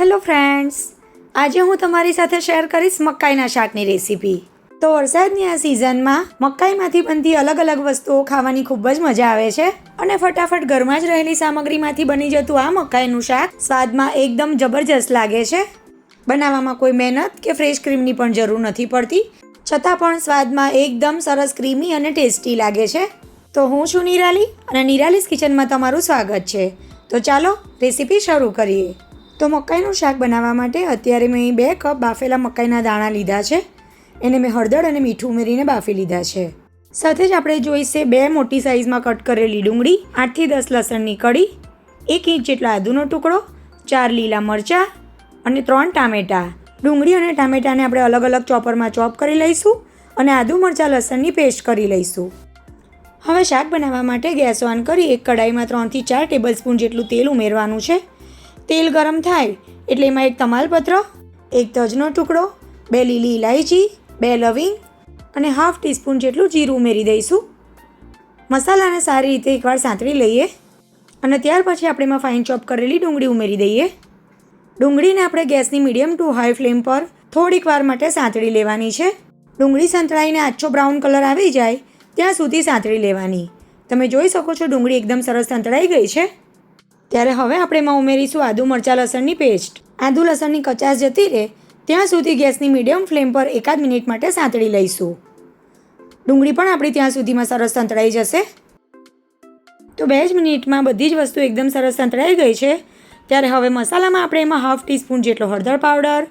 Hello friends આજે હું તમારી સાથે શેર કરીશ મકાઈના શાકની રેસીપી તો વરસાદની આ સિઝનમાં મકાઈમાંથી બનતી અલગ અલગ વસ્તુઓ ખાવાની ખૂબ જ મજા આવે છે અને ફટાફટ ઘરમાં જ રહેલી સામગ્રીમાંથી બની જતું આ મકાઈનું શાક સ્વાદમાં એકદમ જબરજસ્ત લાગે છે. બનાવવામાં કોઈ મહેનત કે ફ્રેશ ક્રીમની પણ જરૂર નથી પડતી. છતાં પણ સ્વાદમાં એકદમ સરસ ક્રીમી અને ટેસ્ટી લાગે છે. તો હું છું નિરાલી અને નિરાલીસ કિચનમાં તમારું સ્વાગત છે. તો ચાલો રેસીપી શરૂ કરીએ. તો મકાઈનું શાક બનાવવા માટે અત્યારે મેં બે કપ બાફેલા મકાઈના દાણા લીધા છે. એને મેં હળદર અને મીઠું ઉમેરીને બાફી લીધા છે. સાથે જ આપણે જોઈશે બે મોટી સાઇઝમાં કટ કરેલી ડુંગળી, આઠથી દસ લસણની કળી, એક ઇંચ જેટલો આદુનો ટુકડો, ચાર લીલા મરચાં અને ત્રણ ટામેટાં. ડુંગળી અને ટામેટાને આપણે અલગ અલગ ચોપરમાં ચોપ કરી લઈશું અને આદુ, મરચાં, લસણની પેસ્ટ કરી લઈશું. હવે શાક બનાવવા માટે ગેસ ઓન કરી એક કડાઈમાં ત્રણથી ચાર ટેબલ સ્પૂન જેટલું તેલ ઉમેરવાનું છે. તેલ ગરમ થાય એટલે એમાં એક તમાલપત્ર, એક તજનો ટુકડો, બે લીલી ઇલાયચી બે લવિંગ અને હાફ ટીસ્પૂન જેટલું જીરું ઉમેરી દઈશું. મસાલાને સારી રીતે એકવાર સાંતળી લઈએ અને ત્યાર પછી આપણે એમાં ફાઇન ચોપ કરેલી ડુંગળી ઉમેરી દઈએ. ડુંગળીને આપણે ગેસની મીડિયમ ટુ હાઈ ફ્લેમ પર થોડીક વાર માટે સાંતળી લેવાની છે. ડુંગળી સંતળાઈને આછો બ્રાઉન કલર આવી જાય ત્યાં સુધી સાંતળી લેવાની. તમે જોઈ શકો છો ડુંગળી એકદમ સરસ સંતળાઈ ગઈ છે. ત્યારે હવે આપણે એમાં ઉમેરીશું આદુ મરચાં લસણની પેસ્ટ આદુ લસણની કચાશ જતી રહે, ત્યાં સુધી ગેસની મીડિયમ ફ્લેમ પર એકાદ મિનિટ માટે સાંતળી લઈશું. ડુંગળી પણ આપણી ત્યાં સુધીમાં સરસ સંતળાઈ જશે. તો બે જ મિનિટમાં બધી જ વસ્તુ એકદમ સરસ સંતળાઈ ગઈ છે. ત્યારે હવે મસાલામાં આપણે એમાં હાફ ટીસ્પૂન જેટલો હળદર પાવડર,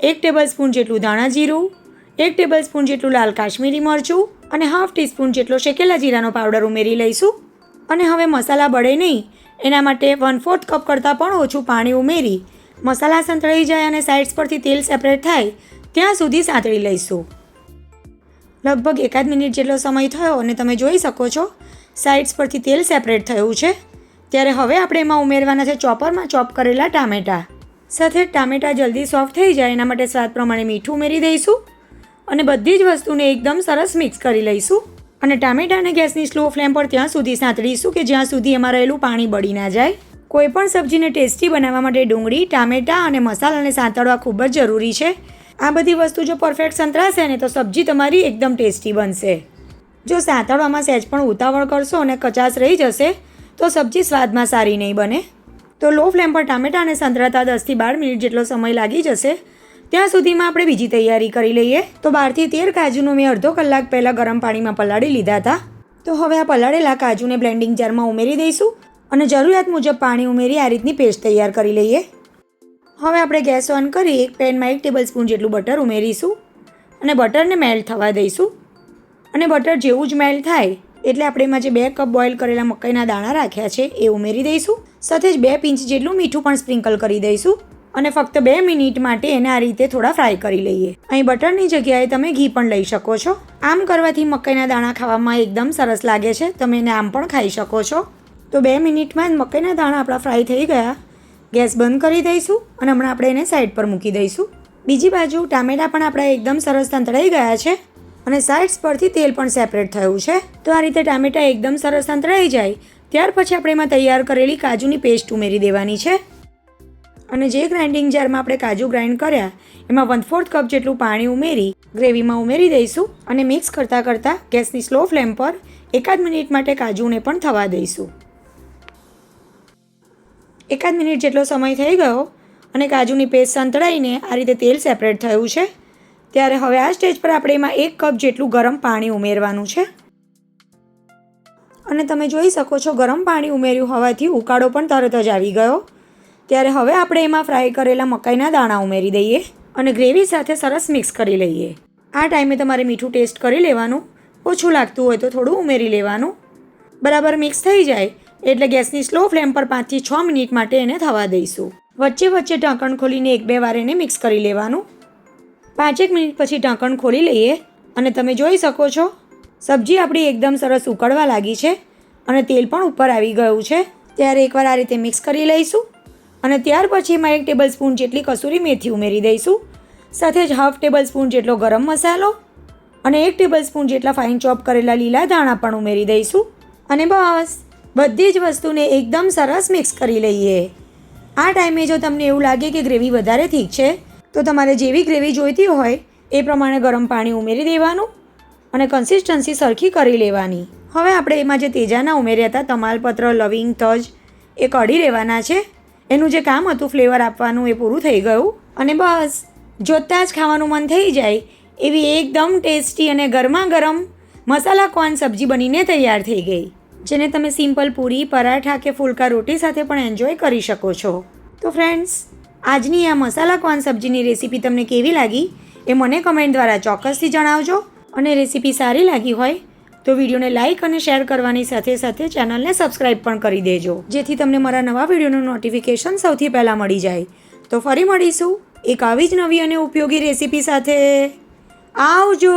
એક ટેબલ સ્પૂન જેટલું ધાણા જીરું, એક ટેબલ સ્પૂન જેટલું લાલ કાશ્મીરી મરચું અને હાફ ટીસ્પૂન જેટલો શેકેલા જીરાનો પાવડર ઉમેરી લઈશું. અને હવે મસાલા બળે નહીં એના માટે વન ફોર્થ કપ કરતાં પણ ઓછું પાણી ઉમેરી, મસાલા સંતળાઈ જાય અને સાઇડ્સ પરથી તેલ સેપરેટ થાય, ત્યાં સુધી સાંતળી લઈશું. લગભગ એકાદ મિનિટ જેટલો સમય થયો અને તમે જોઈ શકો છો સાઇડ્સ પરથી તેલ સેપરેટ થયું છે. ત્યારે હવે આપણે એમાં ઉમેરવાના છે ચોપરમાં ચોપ કરેલા ટામેટાં. સાથે ટામેટાં જલ્દી સોફ્ટ થઈ જાય, એના માટે સ્વાદ પ્રમાણે મીઠું ઉમેરી દઈશું અને બધી જ વસ્તુને એકદમ સરસ મિક્સ કરી લઈશું. અને ટામેટાને ગેસની સ્લો ફ્લેમ પર ત્યાં સુધી સાંતળીશું કે જ્યાં સુધી એમાં રહેલું પાણી બળી ના જાય. કોઈ પણ સબ્જીને ટેસ્ટી બનાવવા માટે ડુંગળી, ટામેટાં અને મસાલાને સાંતળવા ખૂબ જ જરૂરી છે. આ બધી વસ્તુ જો પરફેક્ટ સંતરાશે ને તો સબ્જી તમારી એકદમ ટેસ્ટી બનશે. જો સાંતળવામાં સહેજ પણ ઉતાવળ કરશો અને કચાશ રહી જશે, તો સબ્જી સ્વાદમાં સારી નહીં બને. તો લો ફ્લેમ પર ટામેટાં અને સંતળાતા દસથી બાર મિનિટ જેટલો સમય લાગી જશે. ત્યાં સુધીમાં આપણે બીજી તૈયારી કરી લઈએ. તો બારથી તેર કાજુનો મેં અડધો કલાક પહેલાં ગરમ પાણીમાં પલાળી લીધા હતા. તો હવે આ પલાળેલા કાજુને બ્લેન્ડિંગ જારમાં ઉમેરી દઈશું અને જરૂરિયાત મુજબ પાણી ઉમેરી આ રીતની પેસ્ટ તૈયાર કરી લઈએ. હવે આપણે ગેસ ઓન કરી એક પેનમાં એક ટેબલ સ્પૂન જેટલું બટર ઉમેરીશું અને બટરને મેલ્ટ થવા દઈશું. અને બટર જેવું જ મેલ્ટ થાય એટલે આપણે એમાં જે બે કપ બોઇલ કરેલા મકાઈના દાણા રાખ્યા છે એ ઉમેરી દઈશું. સાથે જ બે પિંચ જેટલું મીઠું પણ સ્પ્રિંકલ કરી દઈશું. અને ફક્ત બે મિનિટ માટે એને આ રીતે થોડા ફ્રાય કરી લઈએ. અહીં બટરની જગ્યાએ તમે ઘી પણ લઈ શકો છો. આમ કરવાથી મકાઈના દાણા ખાવામાં એકદમ સરસ લાગે છે. તમે એને આમ પણ ખાઈ શકો છો. તો બે મિનિટમાં મકાઈના દાણા આપણા ફ્રાય થઈ ગયા. ગેસ બંધ કરી દઈશું અને હમણાં આપણે એને સાઈડ પર મૂકી દઈશું. બીજી બાજુ ટામેટાં પણ આપણા એકદમ સરસ સંતળાઈ ગયા છે અને સાઇડ્સ પરથી તેલ પણ સેપરેટ થયું છે. તો આ રીતે ટામેટાં એકદમ સરસ સંતળાઈ જાય. ત્યાર પછી આપણે એમાં તૈયાર કરેલી કાજુની પેસ્ટ ઉમેરી દેવાની છે. અને જે ગ્રાઇન્ડિંગ જારમાં આપણે કાજુ ગ્રાઇન્ડ કર્યા, એમાં વન ફોર્થ કપ જેટલું પાણી ઉમેરી ગ્રેવીમાં ઉમેરી દઈશું અને મિક્સ કરતાં કરતાં ગેસની સ્લો ફ્લેમ પર એકાદ મિનિટ માટે કાજુને પણ થવા દઈશું. એકાદ મિનિટ જેટલો સમય થઈ ગયો અને કાજુની પેસ્ટ સંતળાઈને આ રીતે તેલ સેપરેટ થયું છે. ત્યારે હવે આ સ્ટેજ પર આપણે એમાં એક કપ જેટલું ગરમ પાણી ઉમેરવાનું છે. અને તમે જોઈ શકો છો ગરમ પાણી ઉમેર્યું હોવાથી ઉકાળો પણ તરત જ આવી ગયો. ત્યારે હવે આપણે એમાં ફ્રાય કરેલા મકાઈના દાણા ઉમેરી દઈએ અને ગ્રેવી સાથે સરસ મિક્સ કરી લઈએ. આ ટાઈમે તમારે મીઠું ટેસ્ટ કરી લેવાનું. ઓછું લાગતું હોય તો થોડું ઉમેરી લેવાનું. બરાબર મિક્સ થઈ જાય એટલે ગેસની સ્લો ફ્લેમ પર પાંચથી છ મિનિટ માટે એને થવા દઈશું. વચ્ચે વચ્ચે ઢાંકણ ખોલીને એક બે વાર એને મિક્સ કરી લેવાનું. પાંચેક મિનિટ પછી ઢાંકણ ખોલી લઈએ અને તમે જોઈ શકો છો, સબ્જી આપણી એકદમ સરસ ઉકળવા લાગી છે અને તેલ પણ ઉપર આવી ગયું છે. ત્યારે એકવાર આ રીતે મિક્સ કરી લઈશું. અને ત્યાર પછી એમાં એક ટેબલ સ્પૂન જેટલી કસૂરી મેથી ઉમેરી દઈશું. સાથે જ હાફ ટેબલ સ્પૂન જેટલો ગરમ મસાલો અને એક ટેબલ સ્પૂન જેટલા ફાઇન ચોપ કરેલા લીલા ધાણા પણ ઉમેરી દઈશું. અને બસ, બધી જ વસ્તુને એકદમ સરસ મિક્સ કરી લઈએ. આ ટાઈમે જો તમને એવું લાગે કે ગ્રેવી વધારે ઠીક છે, તો તમારે જેવી ગ્રેવી જોઈતી હોય, એ પ્રમાણે ગરમ પાણી ઉમેરી દેવાનું અને કન્સિસ્ટન્સી સરખી કરી લેવાની. હવે આપણે એમાં જે તેજાના ઉમેર્યા હતા, તમાલપત્ર, લવિંગ, તજ, એ કઢી લેવાના છે. એનું જે કામ હતું ફ્લેવર આપવાનું એ પૂરું થઈ ગયું અને બસ, જોતાં જ ખાવાનું મન થઈ જાય એવી એકદમ ટેસ્ટી અને ગરમા ગરમ મસાલા કોર્ન સબ્જી બનીને તૈયાર થઈ ગઈ, જેને તમે સિમ્પલ પૂરી, પરાઠા કે ફુલકા રોટી સાથે પણ એન્જોય કરી શકો છો. તો ફ્રેન્ડ્સ આજની આ મસાલા કોર્ન સબ્જીની રેસીપી તમને કેવી લાગી એ મને કમેન્ટ દ્વારા ચોક્કસથી જણાવજો અને રેસીપી સારી લાગી હોય તો વિડીયોને લાઇક અને શેર કરવાની સાથે સાથે ચેનલને સબસ્ક્રાઇબ પણ કરી દેજો. જેથી તમને મારા નવા વિડીયોનું નોટિફિકેશન સૌથી પહેલાં મળી જાય. તો ફરી મળીશું એક આવી જ નવી અને ઉપયોગી રેસીપી સાથે. આવજો!